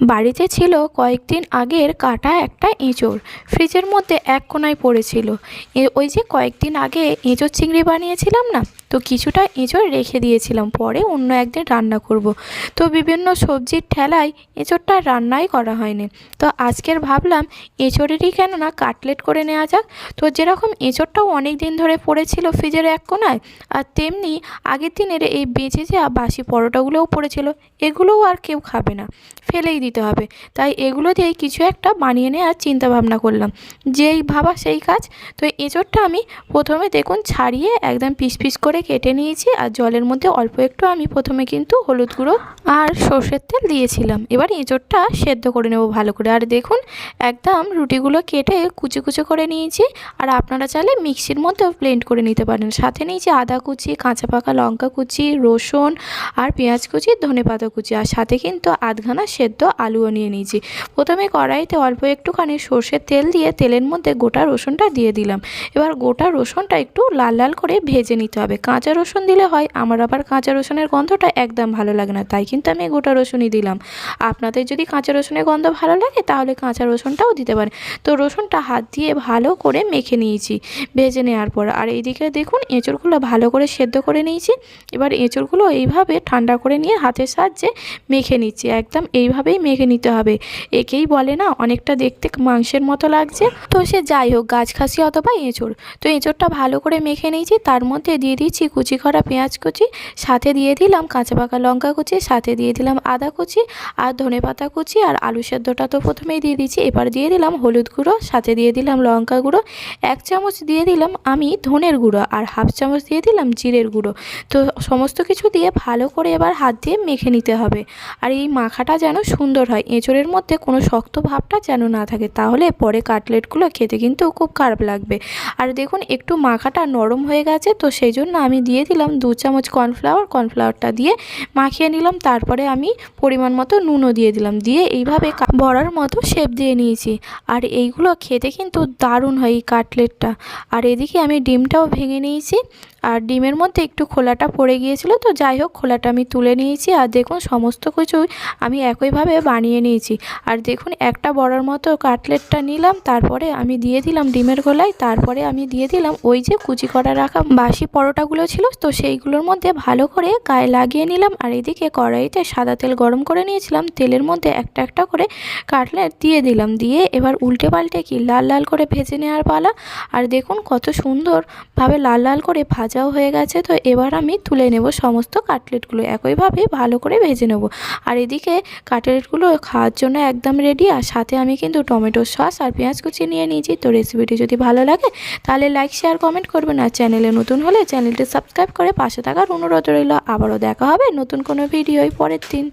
বাড়িতে ছিল কয়েকদিন আগের কাটা একটা এঁচোড়। ফ্রিজের মধ্যে এক কোণায় পড়েছিল। ওই যে কয়েকদিন আগে এঁচোড় চিংড়ি বানিয়েছিলাম না? তো কিছুটা এঁচোড় রেখে দিয়েছিলাম। পরে অন্য একদিন রান্না করব। তো বিভিন্ন সবজির ঠেলায় এঁচোড়টা রান্নাই করা হয়নি। তো আজকের ভাবলাম এঁচোড়েরই কেন না কাটলেট করে নেওয়া যাক। তো যেরকম এঁচোড়টাও অনেক দিন ধরে পড়েছিল ফ্রিজের এক কোণায় আর তেমনি আগের দিনের এই বেঁচে যাওয়া বাসি পরোটাগুলোও পড়েছিল। এগুলোও আর কেউ খাবে না। ফেলেই দিতে হবে। তাই এগুলো দিয়েই কিছু একটা বানিয়ে নেওয়ার চিন্তা ভাবনা করলাম। যেই ভাবা সেই কাজ। তো এঁচোড়টা আমি প্রথমে দেখুন ছাড়িয়ে একদম পিস পিস করে কেটে নিয়েছি আর জলের মধ্যে অল্প একটু আমি প্রথমে কিন্তু হলুদ গুঁড়ো আর সর্ষের তেল দিয়েছিলাম। এবার এঁচোড়টা সেদ্ধ করে নেব ভালো করে। আর দেখুন একদম রুটিগুলো কেটে কুচি কুচি করে নিয়েছি। আর আপনারা চাইলে মিক্সির মধ্যেও ব্লেন্ড করে নিতে পারেন। সাথে নিয়েছি আদা কুচি, কাঁচা পাকা লঙ্কা কুচি, রসুন আর পেঁয়াজ কুচি ধনে পাতা কুচি। আর সাথে কিন্তু আধখানা সেদ্ধ আলুও নিয়ে নিয়েছি। প্রথমে কড়াইতে অল্প একটুখানি সর্ষের তেল দিয়ে তেলের মধ্যে গোটা রসুনটা দিয়ে দিলাম। এবার গোটা রসুনটা একটু লাল লাল করে ভেজে নিতে হবে। কাঁচা রসুন দিলে হয়, আমার আবার কাঁচা রসুনের গন্ধটা একদম ভালো লাগে না, তাই কিন্তু আমি গোটা রসুনই দিলাম। আপনাদের যদি কাঁচা রসুনের গন্ধ ভালো লাগে, তাহলে কাঁচা রসুনটাও দিতে পারেন। তো রসুনটা হাত দিয়ে ভালো করে মেখে নিয়েছি ভেজে নেওয়ার পর। আর এইদিকে দেখুন, এঁচড়গুলো ভালো করে সেদ্ধ করে নিয়েছি। এবার এঁচড়গুলো এইভাবে ঠান্ডা করে নিয়ে হাতের সাহায্যে মেখে নিচ্ছি, একদম এইভাবেই মেখে নিতে হবে। একেই বলে না, অনেকটা দেখতে মাংসের মতো লাগছে। তো সে যাই হোক, গাছ খাসি অথবা এঁচড়। তো এঁচড়টা ভালো করে মেখে নিয়েছি, তার মধ্যে দিয়ে দিচ্ছি কুচি করা পেঁয়াজ কুচি, সাথে দিয়ে দিলাম কাঁচা পাকা লঙ্কা কুচি, সাথে দিয়ে দিলাম আদা কুচি আর ধনে পাতা কুচি আর আলু সেদ্ধটা তো প্রথমেই দিয়ে দিচ্ছি। এবার দিয়ে দিলাম হলুদ গুঁড়ো, সাথে দিয়ে দিলাম লঙ্কা গুঁড়ো, এক চামচ দিয়ে দিলাম আমি ধনের গুঁড়ো আর হাফ চামচ দিয়ে দিলাম জিরের গুঁড়ো। তো সমস্ত কিছু দিয়ে ভালো করে এবার হাত দিয়ে মেখে নিতে হবে। আর এই মাখাটা যেন সুন্দর হয়। এঁচড়ের মধ্যে কোনো শক্ত ভাবটা যেন না থাকে, তাহলে পরে কাটলেটগুলো খেতে কিন্তু খুব খারাপ লাগবে। আর দেখুন, একটু মাখাটা নরম হয়ে গেছে, তো সেই জন্য আমি দিয়ে দিলাম দু চামচ কর্নফ্লাওয়ার। কর্নফ্লাওয়ারটা দিয়ে মাখিয়ে নিলাম, তারপরে আমি পরিমাণ মতো নুনও দিয়ে দিলাম। দিয়ে এইভাবে বড়ার মতো শেপ দিয়ে নিয়েছি। আর এইগুলো খেতে কিন্তু দারুণ হয় এই কাটলেটটা। আর এদিকে আমি ডিমটাও ভেঙে নিয়েছি। আর ডিমের মধ্যে একটু খোলাটা পড়ে গিয়েছিল, তো যাই হোক খোলাটা আমি তুলে নিয়েছি। আর দেখুন সমস্ত কিছুই আমি একইভাবে বানিয়ে নিয়েছি। আর দেখুন একটা বড়ার মতো কাটলেটটা নিলাম, তারপরে আমি দিয়ে দিলাম ডিমের গোলায়, তারপরে আমি দিয়ে দিলাম ওই যে কুচি করা রাখা বাসি পরোটাগুলো ছিল, তো সেইগুলোর মধ্যে ভালো করে গায়ে লাগিয়ে নিলাম। আর এদিকে কড়াইতে সাদা তেল গরম করে নিয়েছিলাম, তেলের মধ্যে একটা একটা করে কাটলেট দিয়ে দিলাম। দিয়ে এবার উল্টে পাল্টে কি লাল লাল করে ভেজে নেওয়ার পালা। আর দেখুন কত সুন্দরভাবে লাল লাল করে ভাজাও হয়ে গেছে। তো এবার আমি তুলে নেব সমস্ত কাটলেটগুলো। একইভাবে ভালো করে ভেজে নেব। আর এদিকে কাটলেটগুলো খাওয়ার জন্য একদম রেডি আর সাথে আমি কিন্তু টমেটো সস আর পেঁয়াজ কুচি নিয়ে নিয়েছি। তো রেসিপিটি যদি ভালো লাগে, তাহলে লাইক শেয়ার কমেন্ট করবেন। আর চ্যানেলে নতুন হলে চ্যানেলটি সাবস্ক্রাইব করে পাশে থাকার অনুরোধ রইল। আবারও দেখা হবে নতুন কোনো ভিডিওই পরের দিন।